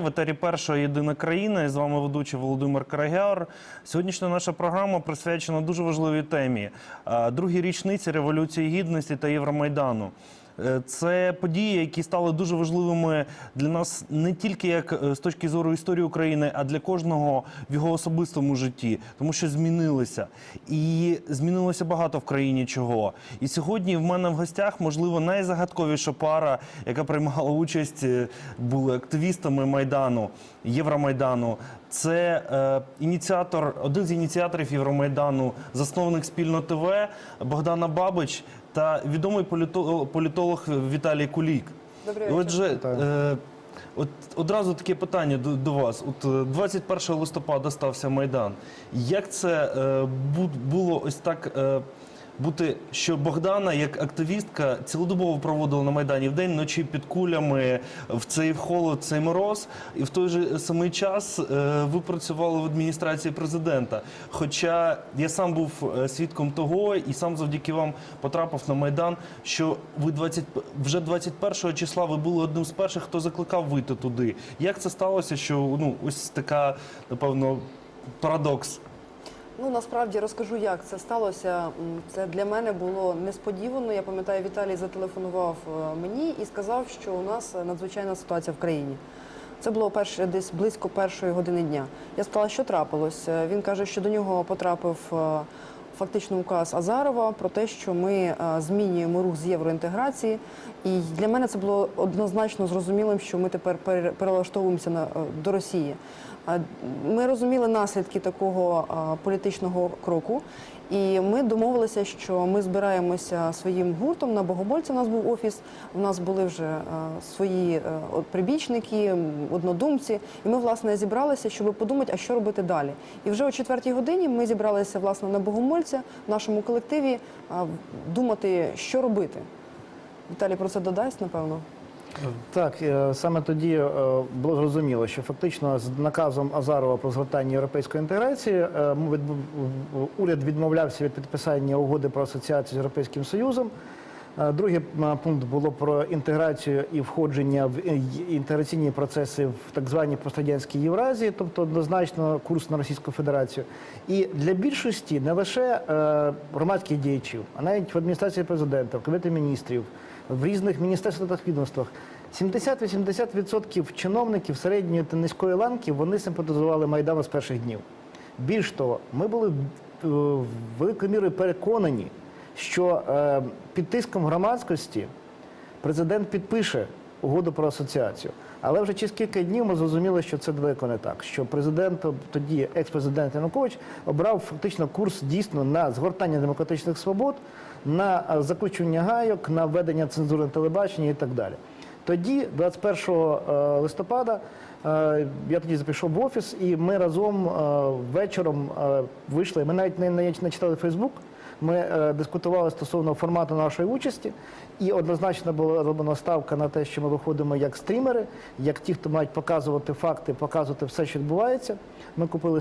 В етері першої єдина країна. І з вами ведучий Володимир Карагяр. Сьогоднішня наша програма присвячена дуже важливій темі е, другій річниці Революції Гідності та Євромайдану. Е, Це події, які стали дуже важливими для нас не тільки як е, з точки зору історії України, а для кожного в його особистому житті, тому що змінилися. І змінилося багато в країні чого. І сьогодні в мене в гостях, можливо, найзагадковіша пара, яка приймала участь, е, були активістами Майдану, Євромайдану. Це е, ініціатор, один з ініціаторів Євромайдану, засновник спільно ТВ Богдана Бабич та відомий політо- політолог Віталій Кулік. Добрий вечір. Отже, е, от одразу таке питання до, до вас. От е, 21 листопада стався Майдан. Як це е, було ось так е, бути, що Богдана, як активістка, цілодобово проводила на Майдані вдень, вночі під кулями в цей холод, в цей мороз, і в той же самий час е, ви працювали в адміністрації президента. Хоча я сам був е, свідком того, і сам завдяки вам потрапив на Майдан, що ви 20, вже 21 числа ви були одним з перших, хто закликав вийти туди. Як це сталося, що ну ось така, напевно, парадокс? Ну насправді розкажу, як це сталося. Це для мене було несподівано. Я пам'ятаю, Віталій зателефонував е, мені і сказав, що у нас надзвичайна ситуація в країні. Це було перше десь близько першої години дня. Я спитала, що трапилось. Е, Він каже, що до нього потрапив е, фактично указ Азарова про те, що ми е, змінюємо рух з євроінтеграції. І для мене це було однозначно зрозумілим, що ми тепер перелаштовуємося е, до Росії. Ми розуміли наслідки такого політичного кроку, і ми домовилися, що ми збираємося своїм гуртом на Богобольця. У нас був офіс. У нас були вже свої е, прибічники, однодумці. І ми власне зібралися, щоб подумати, а що робити далі. І вже о четвертій годині ми зібралися власне на Богомольця в нашому колективі думати, що робити. Віталій про це додасть, напевно. Так, е, саме тоді е, було зрозуміло, що фактично з наказом Азарова про згортання європейської інтеграції е, уряд відмовлявся від підписання угоди про асоціацію з Європейським Союзом. Другий пункт було про інтеграцію і входження в інтеграційні процеси в так званій пострадянській Євразії, тобто однозначно курс на Російську Федерацію. І для більшості не лише громадських діячів, а навіть в адміністрації президента, в кабінеті міністрів, в різних міністерствах та відомствах. 70-80% чиновників середньої та низької ланки вони симпатизували Майдану з перших днів. Більш того, ми були е, великою мірою переконані, що е, під тиском громадськості президент підпише угоду про асоціацію. Але вже через кілька днів ми зрозуміли, що це далеко не так. Що президент, тоді екс-президент Янукович, обрав фактично курс дійсно на згортання демократичних свобод, на е, закручування гайок, на введення цензури на телебачення і так далі. Тоді, 21 е, листопада, е, я тоді запішов в офіс, і ми разом вечором вийшли. Ми навіть не читали Фейсбук. Ми е, дискутували стосовно формату нашої участі, і однозначно була роблена ставка на те, що ми виходимо як стрімери, як ті, хто мають показувати факти, показувати все, що відбувається. Ми купили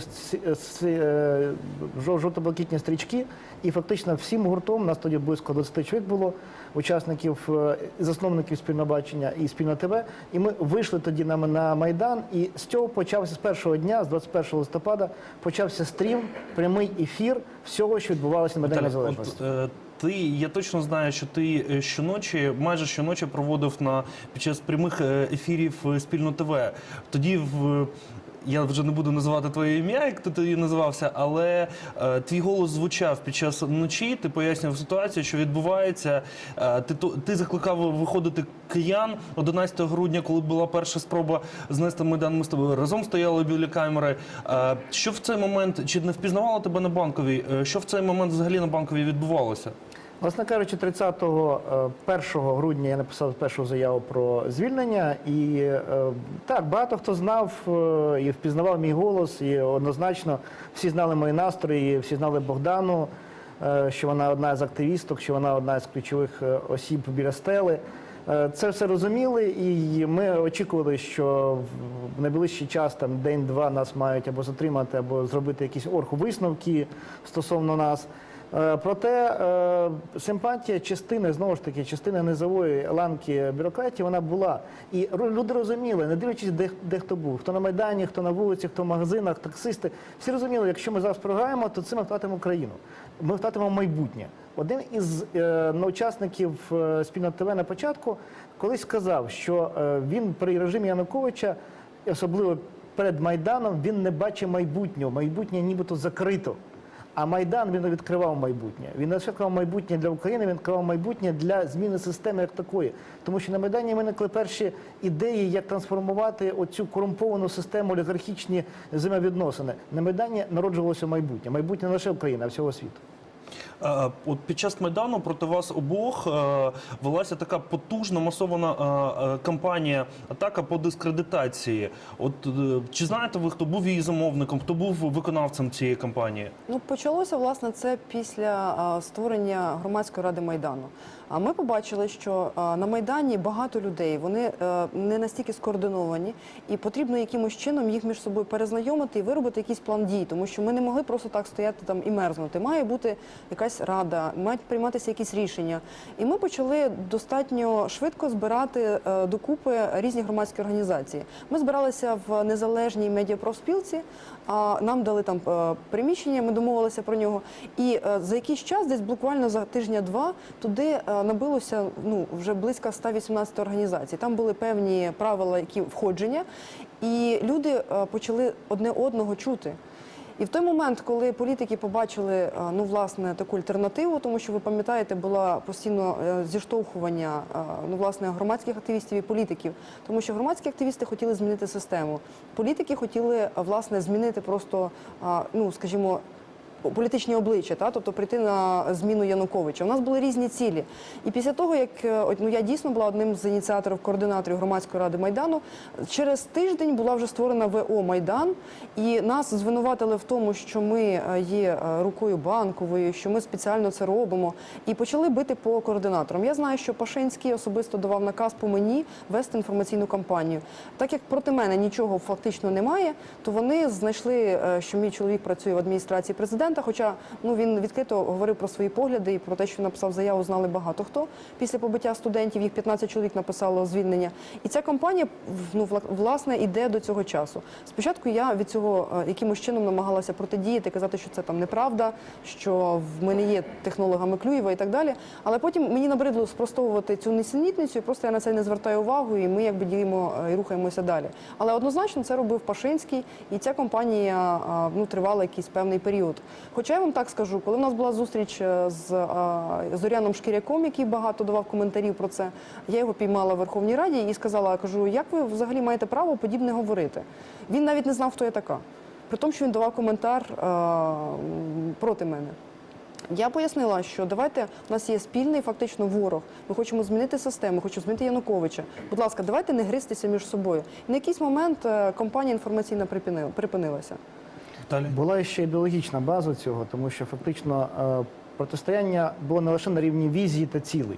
е, жов- жовто-блакитні стрічки, і фактично всім гуртом, нас тоді близько 20 чоловік було, учасників, е, засновників спільнобачення і спільно ТВ. І ми вийшли тоді на, на Майдан, і з цього почався з першого дня, з 21 листопада, почався стрім, прямий ефір всього, що відбувалося на Майдані Незалежності. е, ти, я точно знаю, що ти е, щоночі, майже щоночі проводив на під час прямих ефірів спільно ТВ. Тоді в. Я вже не буду називати твоє ім'я, як ти тоді називався, але е, твій голос звучав під час вночі. Ти пояснював ситуацію, що відбувається. Е, ти ти закликав виходити киян 11 грудня, коли була перша спроба знести майдан. Ми з тобою разом стояли біля камери. Е, що в цей момент чи не впізнавало тебе на банковій? Е, що в цей момент взагалі на банковій відбувалося? Власне кажучи, 30 е, 1 грудня я написав першу заяву про звільнення, і е, так багато хто знав е, і впізнавав мій голос, і однозначно всі знали мої настрої, всі знали Богдану, е, що вона одна з активісток, що вона одна з ключових е, осіб біля стели. Е, Це все розуміли, і ми очікували, що в найближчий час, там день-два, нас мають або затримати, або зробити якісь оргвисновки стосовно нас. Е, Проте е, симпатія частини, знову ж таки, частини низової ланки бюрократії, вона була. І люди розуміли, не дивлячись, де, де хто був, хто на Майдані, хто на вулиці, хто в магазинах, таксисти. Всі розуміли, якщо ми зараз програємо, то цим ми втратимо країну. Ми втратимо майбутнє. Один із е, учасників е, спільно ТВ на початку колись сказав, що е, він при режимі Януковича, особливо перед Майданом, він не бачив майбутнього. Майбутнє нібито закрито. А Майдан він відкривав майбутнє. Він відкривав майбутнє для України, він відкривав майбутнє для зміни системи як такої. Тому що на Майдані виникли перші ідеї, як трансформувати оцю корумповану систему олігархічні взаємовідносини. На Майдані народжувалося майбутнє. Майбутнє не лише України, а всього світу. Е, От під час майдану проти вас обох е, велася така потужна масована е, е, кампанія атака по дискредитації. От е, чи знаєте ви, хто був її замовником, хто був виконавцем цієї кампанії? Ну, почалося власне це після створення громадської ради майдану. А ми побачили, що на майдані багато людей, вони е, не настільки скоординовані, і потрібно якимось чином їх між собою перезнайомити і виробити якийсь план дій, тому що ми не могли просто так стояти там і мерзнути. Має бути якась рада, мають прийматися якісь рішення. І ми почали достатньо швидко збирати е, докупи різні громадські організації. Ми збиралися в незалежній медіапрофспілці, нам дали там е, приміщення, ми домовилися про нього. І е, за якийсь час, десь буквально за тижня-два, туди набилося ну вже близько 118 організацій. Там були певні правила, які входження, і люди почали одне одного чути. І в той момент, коли політики побачили е, ну власне таку альтернативу, тому що ви пам'ятаєте, було постійно е, зіштовхування е, ну власне громадських активістів і політиків, тому що громадські активісти хотіли змінити систему. Політики хотіли власне змінити просто ну скажімо. Політичні обличчя, та тобто прийти на зміну Януковича. У нас були різні цілі. І після того, як е, ну я дійсно була одним з ініціаторів координаторів громадської ради майдану, через тиждень була вже створена ВО Майдан, і нас звинуватили в тому, що ми е, є е, рукою банковою, що ми спеціально це робимо, і почали бити по координаторам. Я знаю, що Пашинський особисто давав наказ по мені вести інформаційну кампанію. Так як проти мене нічого фактично немає, то вони знайшли, що мій чоловік працює в адміністрації президента. Хоча ну він відкрито говорив про свої погляди і про те, що написав заяву, знали багато хто. Після побиття студентів їх 15 чоловік написало звільнення. І ця кампанія ну вла- власне іде до цього часу. Спочатку я від цього е, якимось чином намагалася протидіяти, казати, що це там неправда, що в мене є технологами Клюєва і так далі. Але потім мені набридло спростовувати цю несенітницю, і просто я на це не звертаю увагу, і ми якби діємо е, і рухаємося далі. Але однозначно це робив Пашинський, і ця кампанія е, ну тривала якийсь певний період. Хоча я вам так скажу, коли в нас була зустріч е, з е, Зоряном Шкіряком, який багато давав коментарів про це, я його піймала в Верховній Раді і сказала: кажу, як ви взагалі маєте право подібне говорити? Він навіть не знав, хто я така. При тому, що він давав коментар е, проти мене. Я пояснила, що давайте у нас є спільний фактично ворог. Ми хочемо змінити систему, хочемо змінити Януковича. Будь ласка, давайте не гристися між собою. І на якийсь момент кампанія інформаційна припинилася. Далі. Була ще ідеологічна база цього, тому що фактично е, протистояння було не лише на рівні візії та цілей.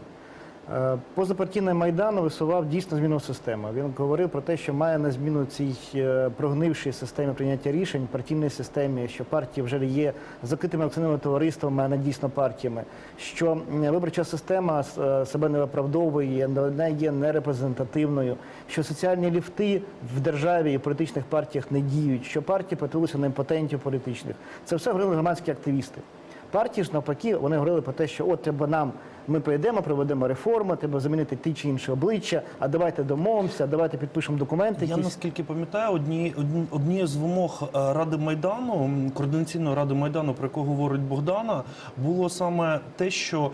Е, Позапартійний Майдан висував дійсно зміну системи. Він говорив про те, що має на зміну цій е, прогнившій системі прийняття рішень, партійній системі, що партії вже є закритими акціонерними товариствами, а не дійсно партіями. Що виборча система е, себе не виправдовує, не є нерепрезентативною, що соціальні ліфти в державі і політичних партіях не діють, що партії перетворилися на імпотентів політичних. Це все говорили громадські активісти. Партії ж навпаки, вони говорили про те, що от треба нам, ми прийдемо, проведемо реформи, треба замінити ті чи інші обличчя, а давайте домовимося, давайте підпишемо документи. Я якісь. наскільки пам'ятаю, одні, одні, однією з вимог е, Ради Майдану, координаційної ради Майдану, про яку говорить Богдана, було саме те, що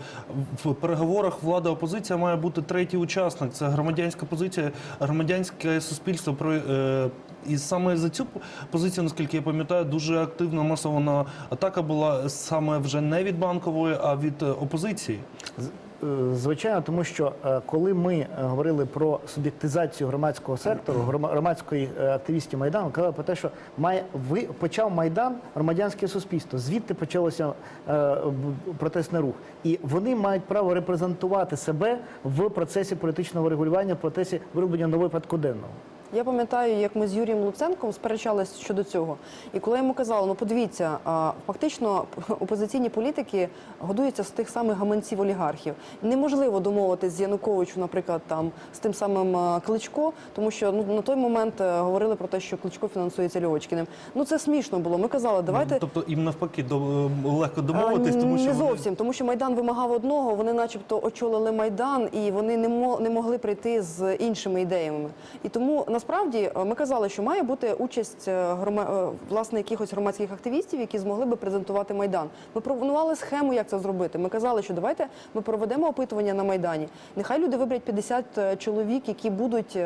в переговорах влада опозиція має бути третій учасник. Це громадянська позиція, громадянське суспільство. Про е, і саме за цю позицію, наскільки я пам'ятаю, дуже активна масована атака була саме вже не від банкової, а від е, опозиції. Е, Звичайно, тому що е, коли ми говорили про суб'єктизацію громадського сектору, громадської активістів Майдану, казали про те, що має ви почав Майдан громадянське суспільство. Звідти почався е, протестний рух, і вони мають право репрезентувати себе в процесі політичного регулювання, в процесі вироблення нового порядку денного. Я пам'ятаю, як ми з Юрієм Луценком сперечалися щодо цього. І коли йому казали, ну подивіться, фактично опозиційні політики годуються з тих самих гаманців олігархів. Неможливо домовитись з Януковичем, наприклад, там з тим самим Кличко, тому що ну на той момент е, говорили про те, що Кличко фінансується Льовочкіним. Ну це смішно було. Ми казали, давайте. Тобто їм навпаки до, легко домовитись, тому що не зовсім, тому що майдан вимагав одного. Вони, начебто, очолили майдан, і вони не мо- не могли прийти з іншими ідеями. І тому насправді е, ми казали, що має бути участь е, грома- е, власне якихось громадських активістів, які змогли би презентувати майдан. Ми пропонували схему, як це зробити. Ми казали, що давайте ми проведемо опитування на майдані. Нехай люди виберуть 50 чоловік, які будуть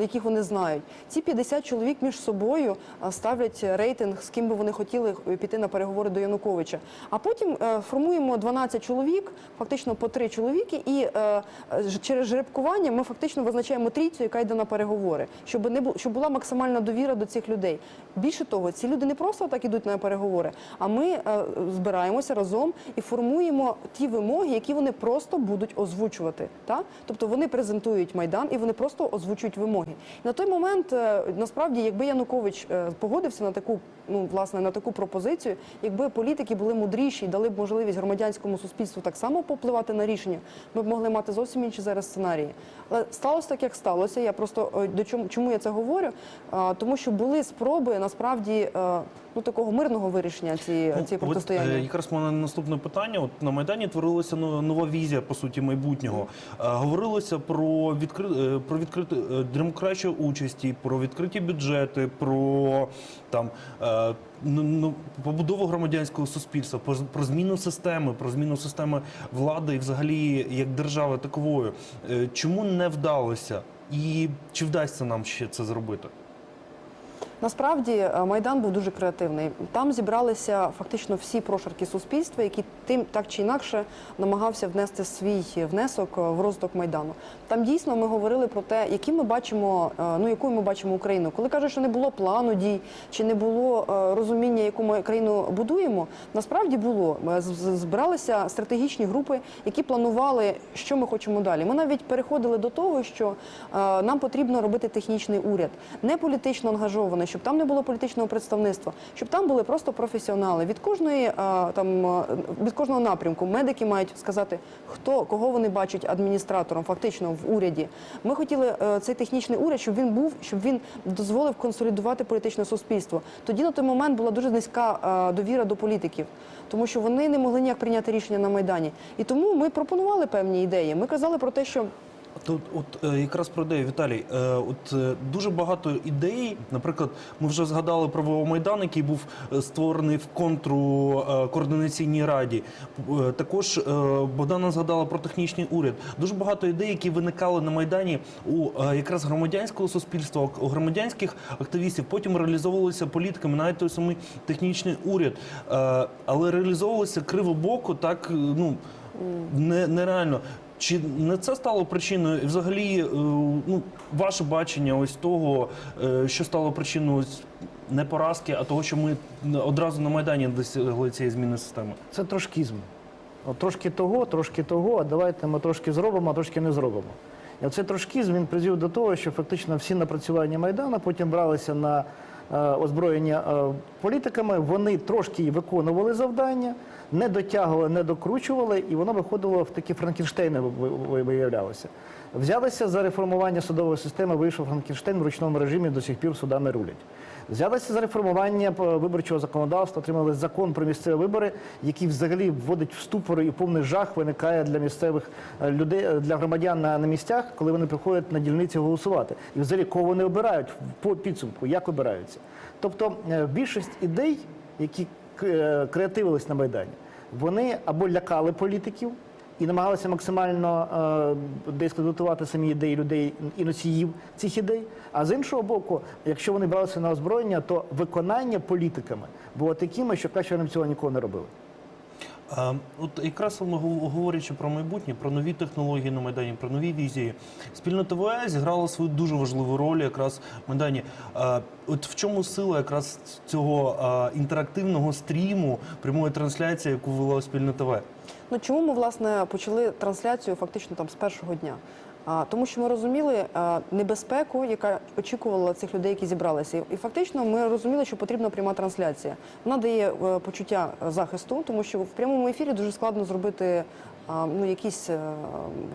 яких вони знають. Ці 50 чоловік між собою ставлять рейтинг, з ким би вони хотіли піти на переговори до Януковича. А потім формуємо 12 чоловік, фактично по три чоловіки, і через жеребкування ми фактично визначаємо трійцю, яка йде на переговори, щоб не бу- щоб була максимальна довіра до цих людей. Більше того, ці люди не просто так ідуть на переговори, а ми е, збираємося разом і формуємо ті вимоги, які вони просто будуть озвучувати. Та? Тобто вони презентують майдан і вони просто озвучують вимоги. На той момент, е, насправді, якби Янукович е, погодився на таку, ну власне, на таку пропозицію, якби політики були мудріші і дали б можливість громадянському суспільству так само попливати на рішення, ми б могли мати зовсім інші зараз сценарії. Але сталося так, як сталося. Я просто до чому чому я це говорю? А, Тому що були спроби насправді е, ну такого мирного вирішення цієї Ну, цієї от, протистояння. е, якраз мене наступне питання. От на майдані творилася но- нова візія по суті майбутнього. Е, Говорилося про відкри... е, про відкрити е, демократію участі, про відкриті бюджети, про там. е, Ну, побудову громадянського суспільства, про, про зміну системи, про зміну системи влади і взагалі як держави такової. Е, Чому не вдалося? І чи вдасться нам ще це зробити? Насправді е, майдан був дуже креативний. Там зібралися фактично всі прошарки суспільства, які тим так чи інакше намагався внести свій внесок е, в розвиток майдану. Там дійсно ми говорили про те, які ми бачимо, е, ну якою ми бачимо Україну. Коли кажуть, що не було плану дій чи не було розуміння, яку ми країну будуємо, насправді було. Збиралися стратегічні групи, які планували, що ми хочемо далі. Ми навіть переходили до того, що нам потрібно робити технічний уряд, не політично ангажований, щоб там не було політичного представництва, щоб там були просто професіонали. Від кожної е, там е, від кожного напрямку медики мають сказати, хто кого вони бачать адміністратором, фактично в уряді. Ми хотіли е, цей технічний уряд, щоб він був, щоб він дозволив консолідувати політичне суспільство. Тоді на той момент була дуже низька довіра до політиків, тому що вони не могли ніяк прийняти рішення на майдані. І тому ми пропонували певні ідеї. Ми казали про те, що Тут, от е, якраз про ідею, Віталій. Е, от е, дуже багато ідей. Наприклад, ми вже згадали про Майдан, який був створений в контру координаційній раді. Також Богдана згадала про технічний уряд. Дуже багато ідей, які виникали на майдані у якраз громадянського суспільства, у громадянських активістів. Потім реалізовувалися політиками, навіть той самий технічний уряд. Але реалізовувалися кривобоко, так ну не, нереально. Чи не це стало причиною і взагалі е, ну, ваше бачення ось того, е, що стало причиною не поразки, а того, що ми одразу на Майдані досягли цієї зміни системи? Це трошкізм. От трошки того, трошки того, а давайте ми трошки зробимо, а трошки не зробимо. І оцей трошкізм він призвів до того, що фактично всі напрацювання Майдану потім бралися на е, озброєння е, політиками, вони трошки виконували завдання, не дотягували, не докручували, і воно виходило в такі Франкенштейни ви- ви- виявлялося. Взялися за реформування судової системи, вийшов Франкенштейн в ручному режимі, до сих пір судами рулять. Взялися за реформування е, виборчого законодавства, отримали закон про місцеві вибори, який взагалі вводить в ступор і повний жах виникає для місцевих е, людей, е, для громадян на, на місцях, коли вони приходять на дільниці голосувати. І взагалі кого вони обирають по підсумку, як обираються. Тобто більшість ідей, які креативились на Майдані, вони або лякали політиків. І намагалися максимально е, дискредитувати самі ідеї людей і носіїв цих ідей. А з іншого боку, якщо вони бралися на озброєння, то виконання політиками було такими, що краще вони цього ніколи не робили. От якраз говорячи про майбутнє, про нові технології на Майдані, про нові візії, спільно ТВ зіграла свою дуже важливу роль якраз в Майдані. От в чому сила якраз цього інтерактивного стріму, прямої трансляції, яку вела спільне ТВ? Ну чому ми власне почали трансляцію фактично там з першого дня? Тому що ми розуміли небезпеку, яка очікувала цих людей, які зібралися. І, і фактично ми розуміли, що потрібна пряма трансляція. Вона дає е, почуття захисту, тому що в прямому ефірі дуже складно зробити. Ну, якісь е,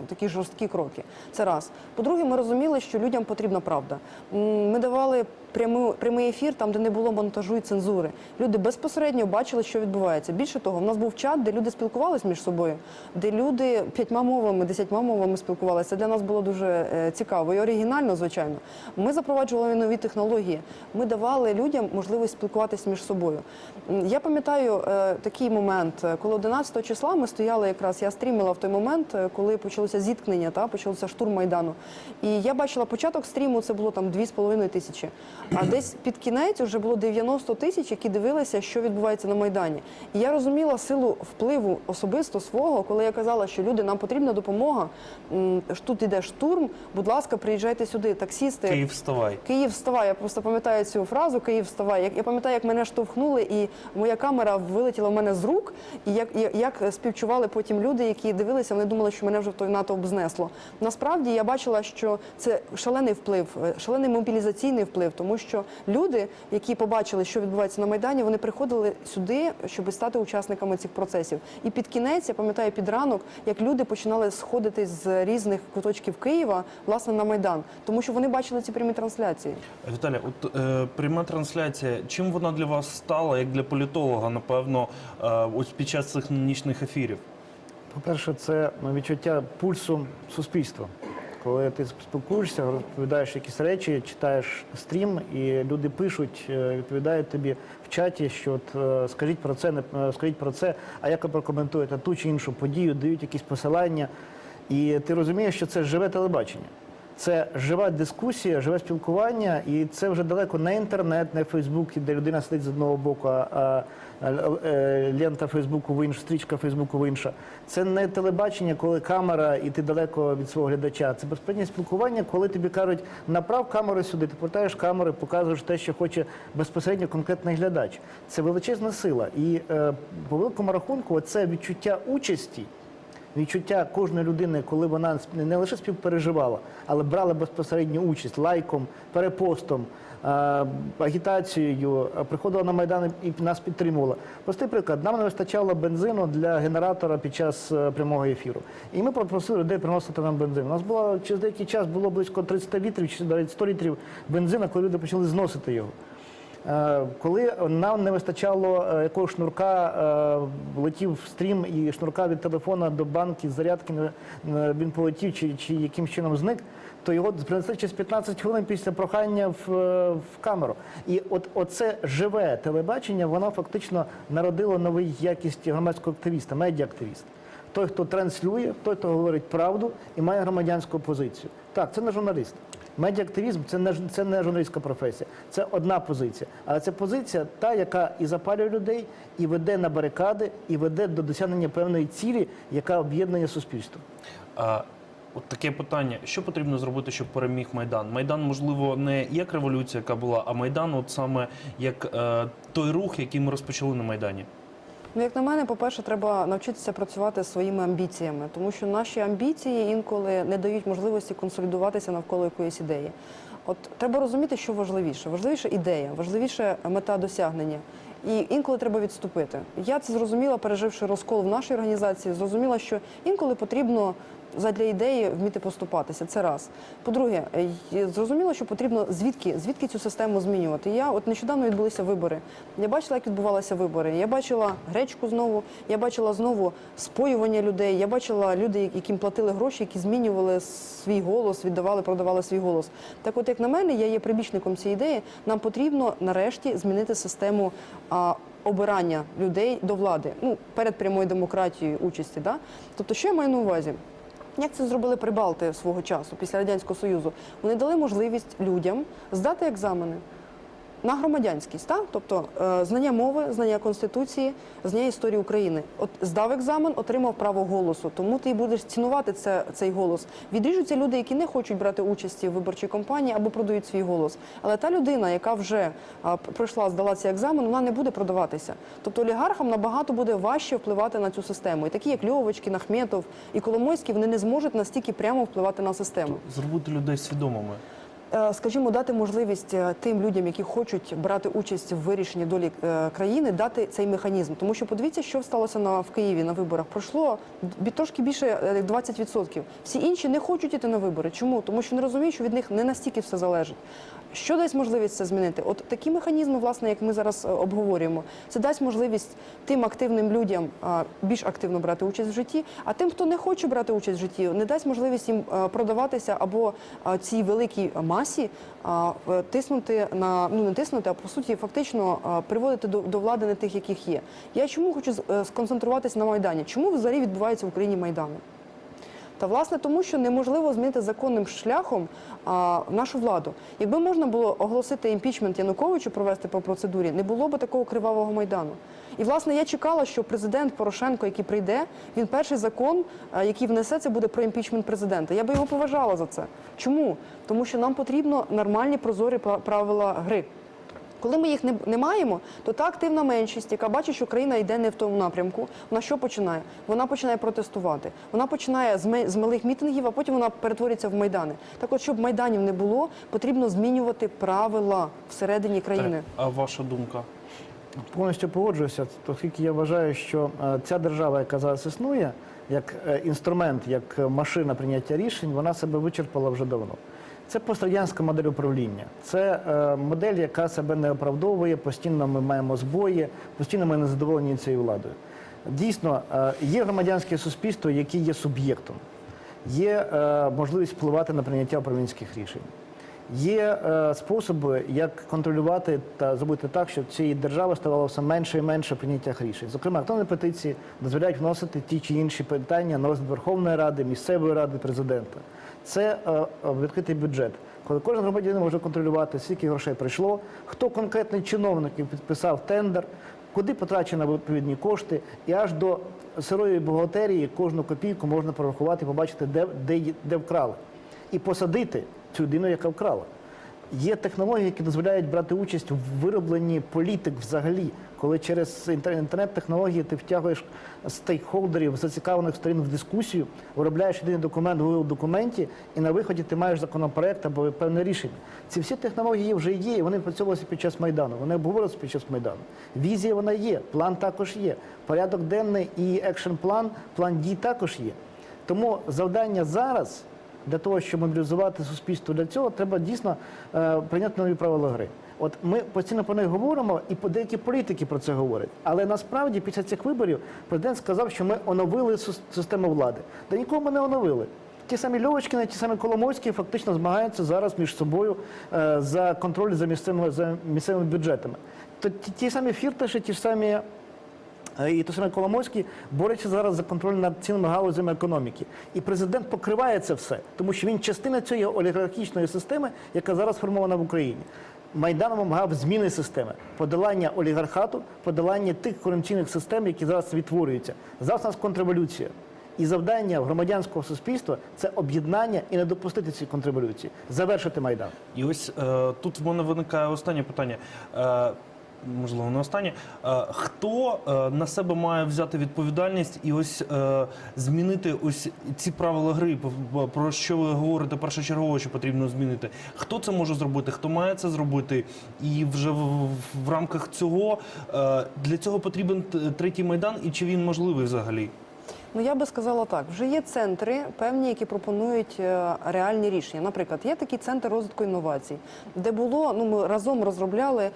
такі жорсткі кроки. Це раз. По-друге, ми розуміли, що людям потрібна правда. Ми давали прямий, прямий ефір там, де не було монтажу і цензури. Люди безпосередньо бачили, що відбувається. Більше того, в нас був чат, де люди спілкувалися між собою, де люди п'ятьма мовами, десятьма мовами спілкувалися. Це для нас було дуже е, цікаво і оригінально, звичайно. Ми запроваджували нові технології. Ми давали людям можливість спілкуватися між собою. Я пам'ятаю е, такий момент, коли 11 числа ми стояли якраз, я стрімила в той момент, е, коли почалося зіткнення, та почався штурм майдану. І я бачила початок стріму, це було там 2,5 тисячі. А десь під кінець вже було 90 тисяч, які дивилися, що відбувається на майдані. І я розуміла силу впливу особисто свого, коли я казала, що люди, нам потрібна допомога. Тут іде штурм. Будь ласка, приїжджайте сюди. Таксісти. Київ, вставай. Київ вставай. Я просто пам'ятаю цю фразу Київ вставай. Я, пам'ятаю, як мене штовхнули, і моя камера вилетіла в мене з рук. І як, як співчували потім люди, які дивилися, вони думали, що мене вже в той натовп знесло. Насправді я бачила, що це шалений вплив, е, шалений мобілізаційний вплив, тому що люди, які побачили, що відбувається на майдані, вони приходили сюди, щоб стати учасниками цих процесів. І під кінець я пам'ятаю під ранок, як люди починали сходити з різних куточків Києва власне на майдан, тому що вони бачили ці прямі трансляції. Віталій, от е, пряма трансляція. Чим вона для вас стала, як для політолога, напевно, е, ось під час цих нічних ефірів? По-перше, це відчуття пульсу суспільства. Коли ти спілкуєшся, розповідаєш якісь речі, читаєш стрім, і люди пишуть, е, відповідають тобі в чаті, що от, е, скажіть про це, не е, скажіть про це, а як ви прокоментуєте ту чи іншу подію, дають якісь посилання. І ти розумієш, що це живе телебачення. Це жива дискусія, живе спілкування, і це вже далеко не інтернет, не Фейсбук, де людина сидить з одного боку, а лента Фейсбуку в іншу, стрічка Фейсбуку в інша. Це не телебачення, коли камера і ти далеко від свого глядача. Це безпосереднє спілкування, коли тобі кажуть, направ камеру сюди, ти повертаєш камеру, показуєш те, що хоче безпосередньо конкретний глядач. Це величезна сила. І е, по великому рахунку, це відчуття участі відчуття кожної людини, коли вона не лише співпереживала, але брала безпосередню участь лайком, перепостом, агітацією, приходила на майдан і нас підтримувала. Простий приклад, нам не вистачало бензину для генератора під час е, прямого ефіру. І ми попросили людей приносити нам бензин. У нас було через деякий час було близько 30 літрів чи навіть 100 літрів бензину, коли люди почали зносити його. Е, Коли нам не вистачало е, якогось шнурка, е, летів в стрім і шнурка від телефона до банки, зарядки він полетів чи, чи яким чином зник, то його принесли через 15 хвилин після прохання в, в камеру. І от оце живе телебачення, воно фактично народило нову якість громадського активіста, медіа-активіста. Той, хто транслює, той, хто говорить правду і має громадянську позицію. Так, це не журналіст. Медіаактивізм це не це не журналістська професія, це одна позиція. Але це позиція та, яка і запалює людей, і веде на барикади, і веде до досягнення певної цілі, яка об'єднує суспільство. А, от таке питання: що потрібно зробити, щоб переміг Майдан? Майдан, можливо, не як революція, яка була, а Майдан, от саме як е, той рух, який ми розпочали на Майдані. Ну, як на мене, по-перше, треба навчитися працювати своїми амбіціями, тому що наші амбіції інколи не дають можливості консолідуватися навколо якоїсь ідеї. От треба розуміти, що важливіше. Важливіше ідея, важливіше мета досягнення. І інколи треба відступити. Я це зрозуміла, переживши розкол в нашій організації, зрозуміла, що інколи потрібно задля ідеї вміти поступатися. Це раз. По-друге, е, зрозуміло, що потрібно звідки, звідки цю систему змінювати. Я от нещодавно відбулися вибори. Я бачила, як відбувалися вибори. Я бачила гречку знову, я бачила знову споювання людей. Я бачила людей, яким платили гроші, які змінювали свій голос, віддавали, продавали свій голос. Так, от як на мене, я є прибічником цієї ідеї. Нам потрібно нарешті змінити систему. А, Обирання людей до влади, ну перед прямою демократією участі, да? Тобто, що я маю на увазі? Як це зробили прибалти свого часу після радянського союзу? Вони дали можливість людям здати екзамени. На громадянськість, так? тобто е, знання мови, знання конституції, знання історії України. От здав екзамен, отримав право голосу. Тому ти будеш цінувати це, цей голос. Відріжуться люди, які не хочуть брати участі в виборчій кампанії або продають свій голос. Але та людина, яка вже а, пройшла, здала цей екзамен, вона не буде продаватися. Тобто олігархам набагато буде важче впливати на цю систему. І такі, як Льовочкін, Ахметов і Коломойський, вони не зможуть настільки прямо впливати на систему. Зробити людей свідомими. Е, скажімо, дати можливість е, тим людям, які хочуть брати участь в вирішенні долі е, країни, дати цей механізм. Тому що подивіться, що сталося на в Києві на виборах. Пройшло трошки більше е, 20%. Всі інші не хочуть іти на вибори. Чому? Тому що не розуміють, що від них не настільки все залежить. Що дасть можливість це змінити? От такі механізми, власне, як ми зараз е, обговорюємо, це дасть можливість тим активним людям більш активно брати участь в житті, а тим, хто не хоче брати участь в житті, не дасть можливість їм е, продаватися або цій великій масі е, тиснути на ну не тиснути, а по суті фактично приводити до, до влади не тих, яких є. Я чому хочу е, сконцентруватися на майдані? Чому взагалі відбуваються в Україні майдани? Та власне тому, що неможливо змінити законним шляхом а, нашу владу. Якби можна було оголосити імпічмент Януковичу, провести по процедурі, не було б такого кривавого майдану. І власне я чекала, що президент Порошенко, який прийде, він перший закон, який внесе, це буде про імпічмент президента. Я би його поважала за це. Чому? Тому що нам потрібно нормальні прозорі правила гри. Коли ми їх не, не маємо, то та активна меншість, яка бачить, що країна йде не в тому напрямку, вона що починає? Вона починає протестувати. Вона починає з, ме- з малих мітингів, а потім вона перетворюється в майдани. Так от, щоб майданів не було, потрібно змінювати правила всередині країни. А ваша думка? Повністю погоджуюся, оскільки я вважаю, що е, ця держава, яка зараз існує, як е, інструмент, як е, машина прийняття рішень, вона себе вичерпала вже давно. Це пострадянська модель управління. Це е, модель, яка себе не оправдовує. Постійно ми маємо збої, постійно ми не задоволені цією владою. Дійсно, е, є громадянське суспільство, яке є суб'єктом, є е, можливість впливати на прийняття управлінських рішень. Є е, способи, як контролювати та зробити так, щоб цієї держави ставало все менше і менше в прийняттях рішень. Зокрема, електронні петиції дозволяють вносити ті чи інші питання на розгляд Верховної Ради, місцевої ради, президента. Це е, е, відкритий бюджет. Коли кожен громадянин може контролювати, скільки грошей прийшло, хто конкретний чиновник підписав тендер, куди потрачено відповідні кошти, і аж до сирої бухгалтерії кожну копійку можна прорахувати, побачити, де, де, де вкрали, і посадити цю людину, яка вкрала. Є технології, які дозволяють брати участь в виробленні політик взагалі, коли через інтер- інтернет-технології ти втягуєш стейкхолдерів, зацікавлених сторін в дискусію, виробляєш єдиний документ в документі, і на виході ти маєш законопроект або певне рішення. Ці всі технології вже є, вони працювалися під час Майдану. Вони обговорювалися під час Майдану. Візія вона є, план також є. Порядок денний і екшн-план, план дій також є. Тому завдання зараз для того, щоб мобілізувати суспільство для цього, треба дійсно е, прийняти нові правила гри. От ми постійно про них говоримо, і по- деякі політики про це говорять. Але насправді після цих виборів президент сказав, що ми оновили систему влади. Та нікого ми не оновили. Ті самі Льовочкіни, ті самі Коломойські фактично змагаються зараз між собою е, за контроль за місцевими, за місцевими бюджетами. То ті, самі фірташі, ті самі Е, І той самий Коломойський бореться зараз за контроль над цінними галузями економіки. І президент покриває це все, тому що він частина цієї олігархічної системи, яка зараз сформована в Україні. Майдан вимагав зміни системи, подолання олігархату, подолання тих корупційних систем, які зараз відтворюються. Зараз у нас контрреволюція. І завдання громадянського суспільства це об'єднання і не допустити ці контрреволюції, завершити майдан. І ось е, тут в мене виникає останнє питання. Е, Можливо, не останнє. Е, Хто е, на себе має взяти відповідальність і ось е, змінити ось ці правила гри, про що ви говорите першочергово, що потрібно змінити? Хто це може зробити? Хто має це зробити? І вже в, рамках цього для цього потрібен третій майдан, і чи він можливий взагалі? Ну я би сказала так: вже є центри певні, які пропонують е, реальні рішення. Наприклад, є такий центр розвитку інновацій, де було ну ми разом розробляли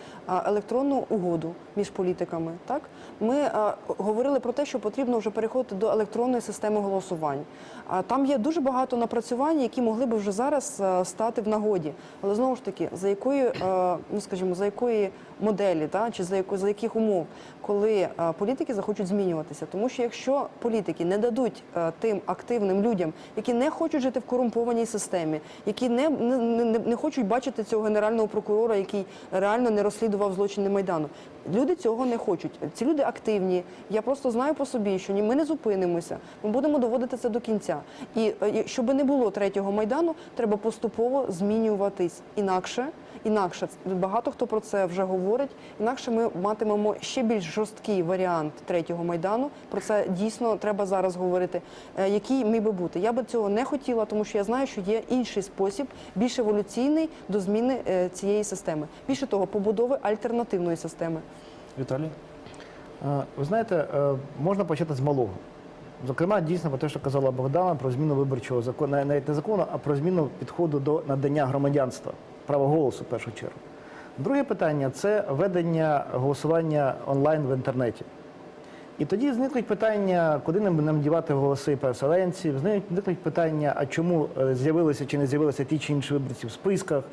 електронну угоду між політиками. Так ми а, говорили про те, що потрібно вже переходити до електронної системи голосувань. А там є дуже багато напрацювань, які могли би вже зараз е, стати в нагоді. Але знову ж таки, за якої, е, ну скажімо, за якої моделі, та чи за яко- за яких умов, коли е, політики захочуть змінюватися, тому що якщо політики не дадуть е, тим активним людям, які не хочуть жити в корумпованій системі, які не, не, не, не хочуть бачити цього генерального прокурора, який реально не розслідував злочини майдану. Люди цього не хочуть. Ці люди активні. Я просто знаю по собі, що ні, ми не зупинимося. Ми будемо доводити це до кінця. І е, щоб не було третього майдану, треба поступово змінюватись. Інакше, інакше багато хто про це вже говорить. Інакше ми матимемо ще більш жорсткий варіант третього майдану. Про це дійсно треба зараз говорити. е, Який міг би бути? Я би цього не хотіла, тому що я знаю, що є інший спосіб, більш еволюційний до зміни е, цієї системи. Більше того, побудови альтернативної системи. Віталій? Е, Ви знаєте, можна почати з малого. Зокрема, дійсно про те, що казала Богдана, про зміну виборчого закону, навіть не закону, а про зміну підходу до надання громадянства, права голосу в першу чергу. Друге питання це ведення голосування онлайн в інтернеті. І тоді зникнуть питання, куди нам, дівати голоси переселенців, зникнуть питання, а чому е, з'явилися чи не з'явилися ті чи інші виборці в списках.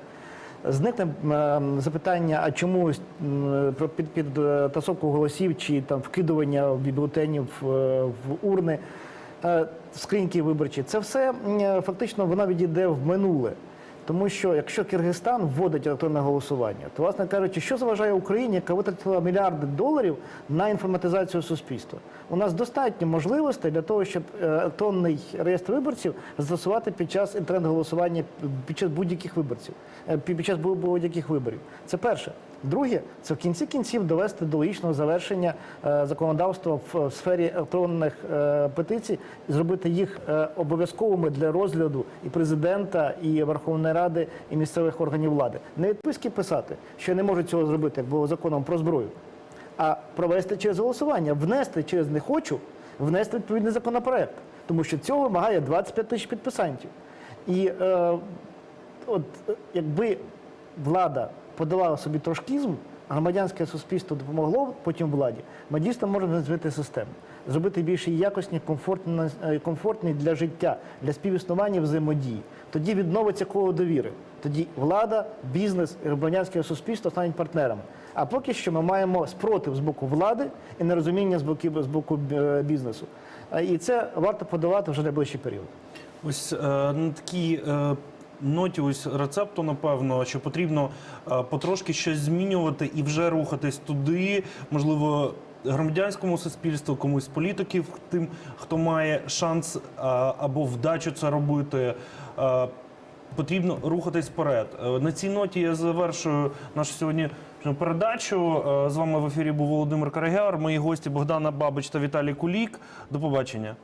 Зникне е, запитання, а чому про під, під е, голосів чи там вкидування бюлетенів е, в урни, скриньки виборчі. Це все фактично воно відійде в минуле. Тому що якщо Киргизстан вводить електронне голосування, то, власне кажучи, що заважає Україні, яка витратила мільярди доларів на інформатизацію суспільства? У нас достатньо можливостей для того, щоб е, електронний реєстр виборців застосувати під час інтернет-голосування під час будь-яких виборців, е, під час будь-яких виборів. Це перше. Друге, це в кінці кінців довести до логічного завершення е, законодавства в, сфері електронних петицій, зробити їх обов'язковими для розгляду і президента, і Верховної Ради, і місцевих органів влади. Не відписки писати, що не можуть цього зробити, як було законом про зброю, а провести через голосування, внести через не хочу, внести відповідний законопроект, тому що цього вимагає 25 тисяч підписантів. І е, от якби влада подолала собі трошкізм, громадянське суспільство допомогло потім владі, ми дійсно можемо змінити систему, зробити більш якісні, комфортні, е, комфортні для життя, для співіснування взаємодії. Тоді відновиться коло довіри. Тоді влада, бізнес і громадянське суспільство стануть партнерами. А поки що ми маємо спротив з боку влади і нерозуміння з боку, з боку е, бізнесу. Е, І це варто подолати вже найближчий період. Ось на такій ноті ось рецепту, напевно, що потрібно потрошки щось змінювати і вже рухатись туди, можливо. Громадянському суспільству, комусь політиків, тим, хто має шанс е, або вдачу це робити, е, потрібно рухатись вперед. Е, На цій ноті я завершую нашу сьогодні передачу. Е, З вами в ефірі був Володимир Карагяр, мої гості Богдана Бабич та Віталій Кулік. До побачення.